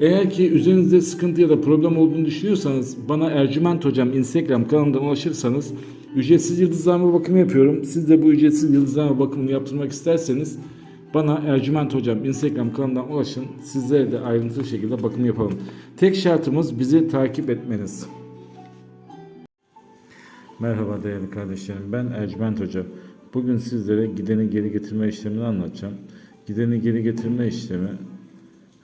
Eğer ki üzerinizde sıkıntı ya da problem olduğunu düşünüyorsanız bana Ercüment Hocam Instagram kanalından ulaşırsanız ücretsiz yıldızlama bakımı yapıyorum. Siz de bu ücretsiz yıldızlama bakımını yaptırmak isterseniz bana Ercüment Hocam Instagram kanalından ulaşın. Sizlere de ayrıntılı şekilde bakım yapalım. Tek şartımız bizi takip etmeniz. Merhaba değerli kardeşlerim. Ben Ercüment Hoca. Bugün sizlere gideni geri getirme işlemini anlatacağım. Gideni geri getirme işlemi